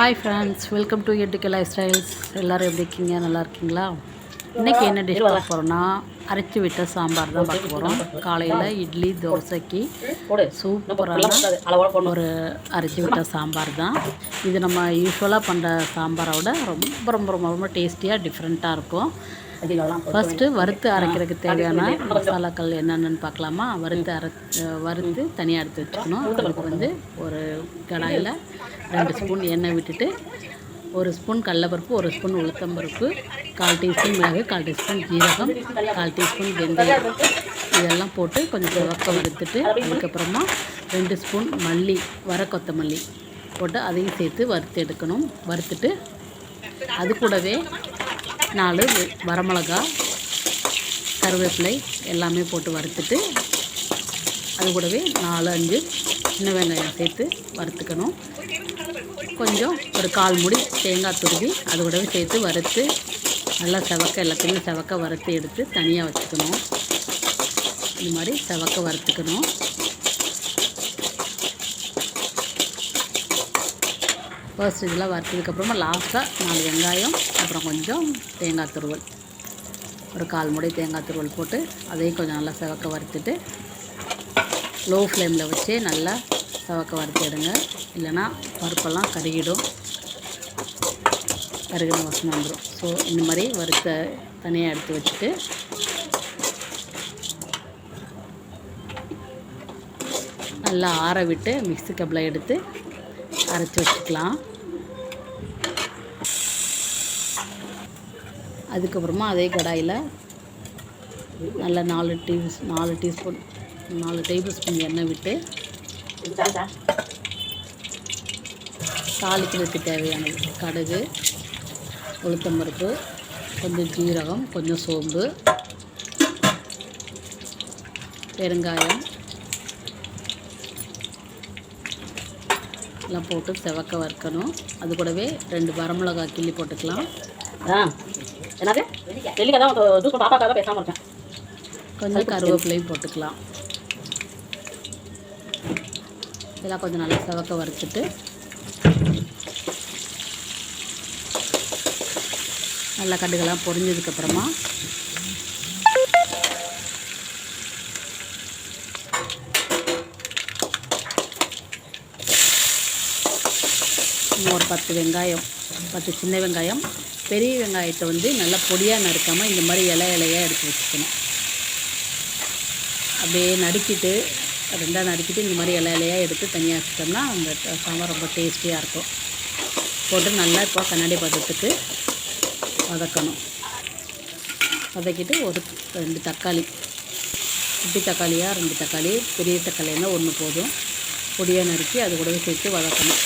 Hi friends welcome to எட்டுக்கு life styles எல்லோரும் எப்படி இருக்கீங்க? நல்லா இருக்கீங்களா? இன்றைக்கி என்ன டிஷ் பார்க்க போகிறோன்னா அரைச்சி விட்ட சாம்பார் தான் பார்க்க போகிறோம் காலையில் இட்லி தோசைக்கு சூப்பரான ஒரு அரைச்சி விட்ட சாம்பார் தான். இது நம்ம யூஸ்வலாக பண்ணுற சாம்பாரை விட ரொம்ப ரொம்ப ரொம்ப ரொம்ப டேஸ்டியாக டிஃப்ரெண்ட்டாக இருக்கும். ஃபஸ்ட்டு வறுத்து அரைக்கிறதுக்கு தேவையான மசாலாக்கள் என்னென்னு பார்க்கலாமா? வறுத்து அரை வறுத்து தனியாக எடுத்து வச்சுக்கணும். அதுக்கு வந்து ஒரு கடாயில் ரெண்டு ஸ்பூன் எண்ணெய் விட்டுட்டு ஒரு ஸ்பூன் கடலப்பருப்பு ஒரு ஸ்பூன் உளுத்தம்பருப்பு கால் டீஸ்பூன் மிளகு கால் டீஸ்பூன் ஜீரகம் கால் டீஸ்பூன் வெந்தயம். இதெல்லாம் போட்டு கொஞ்சம் சிவக்க வறுத்துட்டு அதுக்கப்புறமா ரெண்டு ஸ்பூன் மல்லி வர கொத்தமல்லி போட்டு அதையும் சேர்த்து வறுத்து எடுக்கணும். வறுத்துட்டு அது கூடவே நாலு வரமிளகா கருவேப்பிலை எல்லாமே போட்டு வறுத்துட்டு அது கூடவே நாலு அஞ்சு சின்ன வெங்காயம் சேர்த்து வறுத்துக்கணும். கொஞ்சம் ஒரு கால் முடி தேங்காய் துருவி அது கூடவே சேர்த்து வறுத்து நல்லா செவக்க எல்லாத்தையுமே செவக்க வறுத்து எடுத்து தனியாக வச்சுக்கணும். இந்த மாதிரி செவக்க வறுத்துக்கணும். ஃபர்ஸ்ட் இதெல்லாம் வறுத்ததுக்கப்புறமா லாஸ்ட்டாக நாலு வெங்காயம் அப்புறம் கொஞ்சம் தேங்காய் துருவல். ஒரு கால் முடி தேங்காய் துருவல் போட்டு அதையும் கொஞ்சம் நல்லா செவக்க வறுத்துட்டு லோ ஃப்ளேமில் வச்சு நல்லா செவக்க வறுத்து இல்லைனா இல்லைன்னா பருப்பெல்லாம் கருகிடும். கருகின வாசனை வந்துடும் ஸோ இந்த மாதிரி வறுத்த தனியாக எடுத்து வச்சுட்டு நல்லா ஆற விட்டு மிக்ஸி கப்பில் எடுத்து அரைச்சி வச்சுக்கலாம். அதுக்கப்புறமா அதே கடாயில் நல்லா நாலு டீ நாலு டீஸ்பூன் நாலு டேபிள் ஸ்பூன் எண்ணெய் விட்டு தாளிக்கிறதுக்கு தேவையானது. கடுகு உளுத்தம்பருப்பு கொஞ்சம் ஜீரகம் கொஞ்சம் சோம்பு பெருங்காயம் எல்லாம் போட்டு செவக்க வறுக்கணும். அது கூடவே ரெண்டு வரமிளகா கிள்ளி போட்டுக்கலாம். ஆ. என்னது? நெல்லிக்காய் தான் ஜூஸ் பாப்பாக்காக தான் பேசாமல் இருக்கேன். கொஞ்சம் கருவேப்பிலையும் போட்டுக்கலாம். இதெல்லாம் கொஞ்சம் நல்லா செவக்க வறுத்துட்டு நல்லா கடுகெல்லாம் பொரிஞ்சதுக்கப்புறமா ஒரு பத்து வெங்காயம் பத்து சின்ன வெங்காயம் பெரிய வெங்காயத்தை வந்து நல்லா பொடியாக நறுக்காமல் இந்த மாதிரி இலை இலையாக எடுத்து வச்சுக்கணும். அப்படியே நறுக்கிட்டு ரெண்டாக நறுக்கிட்டு இந்த மாதிரி இலை இலையாக எடுத்து தனியாக வச்சுட்டோம்னா அந்த சாம்பார் ரொம்ப டேஸ்டியாக இருக்கும். போட்டு நல்லா இப்போ கண்ணாடி பதத்துக்கு வதக்கணும். வதக்கிட்டு ஒரு ரெண்டு தக்காளி குட்டி தக்காளியாக ரெண்டு தக்காளி பெரிய தக்காளின்னா ஒன்று போதும். பொடியாக நறுக்கி அது கூடவே சேர்த்து வதக்கணும்.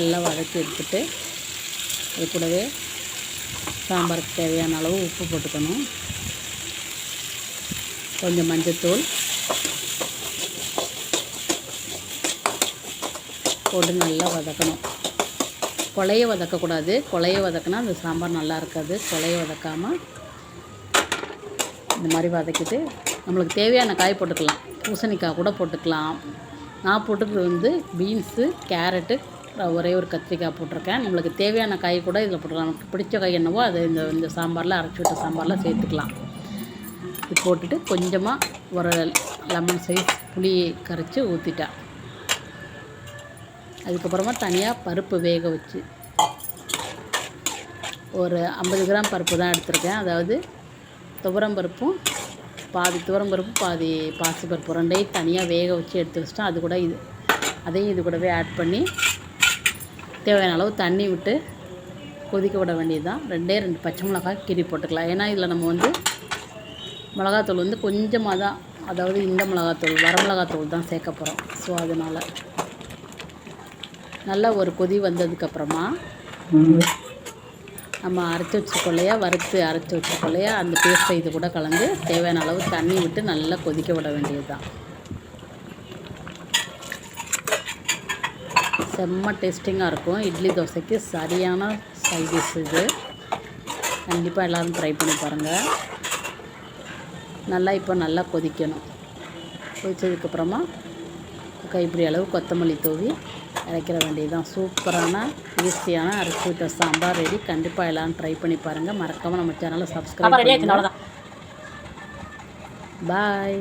நல்லா வதக்கி எடுத்துட்டு அது கூடவே சாம்பாருக்கு தேவையான அளவு உப்பு போட்டுக்கணும். கொஞ்சம் மஞ்சத்தூள் போட்டு நல்லா வதக்கணும். கொலையை வதக்கக்கூடாது. கொலையை வதக்கினா அந்த சாம்பார் நல்லா இருக்காது. கொலையை வதக்காமல் இந்த மாதிரி வதக்கிட்டு நம்மளுக்கு தேவையான காய் போட்டுக்கலாம். பூசணிக்காய் கூட போட்டுக்கலாம். நான் போட்டுக்கிறது வந்து பீன்ஸு கேரட்டு ஒரே ஒரு கத்திரிக்காய் போட்டிருக்கேன். நம்மளுக்கு தேவையான காய் கூட இதில் போட்டுக்கலாம். நமக்கு பிடிச்ச காய் என்னவோ அதை இந்த இந்த சாம்பாரில் அரைச்சி விட்ட சாம்பாரில் சேர்த்துக்கலாம். இது போட்டுட்டு கொஞ்சமாக ஒரு லெமன் சைஸ் புளி கரைச்சி ஊற்றிட்டேன் அதுக்கப்புறமா தனியாக பருப்பு வேக வச்சு. ஒரு ஐம்பது கிராம் பருப்பு தான் எடுத்திருக்கேன். அதாவது துவரம் பருப்பும் பாதி துவரம் பருப்பு பாதி பாசி பருப்பு ரெண்டையும் தனியாக வேக வச்சு எடுத்து வச்சிட்டேன் அது கூட இது அதையும் இது கூடவே ஆட் பண்ணி தேவையான அளவு தண்ணி விட்டு கொதிக்க விட வேண்டியது தான் ரெண்டே ரெண்டு பச்சை மிளகாய் கீரி போட்டுக்கலாம். ஏன்னா இதில் நம்ம வந்து மிளகாத்தூள் வந்து கொஞ்சமாக தான் அதாவது இந்த மிளகாத்தூள் வரமிளகாத்தூள் தான் சேர்க்க போகிறோம் ஸோ அதனால் நல்லா ஒரு கொதி வந்ததுக்கப்புறமா நம்ம அரைச்சி வச்சுக்கொள்ளையா வறுத்து அரைச்சி வச்சுக்கொள்ளையா அந்த பேஸ்ட்டை இது கூட கலந்து தேவையான அளவு தண்ணி விட்டு நல்லா கொதிக்க விட வேண்டியது தான் செம்ம டேஸ்டிங்காக இருக்கும். இட்லி தோசைக்கு சரியான சைட் டிஷ் இது. கண்டிப்பாக எல்லோரும் ட்ரை பண்ணி பாருங்கள் நல்லா இப்போ நல்லா கொதிக்கணும். கொதிச்சதுக்கப்புறமா கைப்பிடி அளவு கொத்தமல்லி தூவி இறக்கிற வேண்டியதுதான். சூப்பரான ஈஸியான அரைச்சி விட்ட சாம்பார் ரெடி கண்டிப்பாக எல்லாரும் ட்ரை பண்ணி பாருங்கள் மறக்காமல் நம்ம சேனலை சப்ஸ்கிரைப் பண்ணுங்கள் பாய்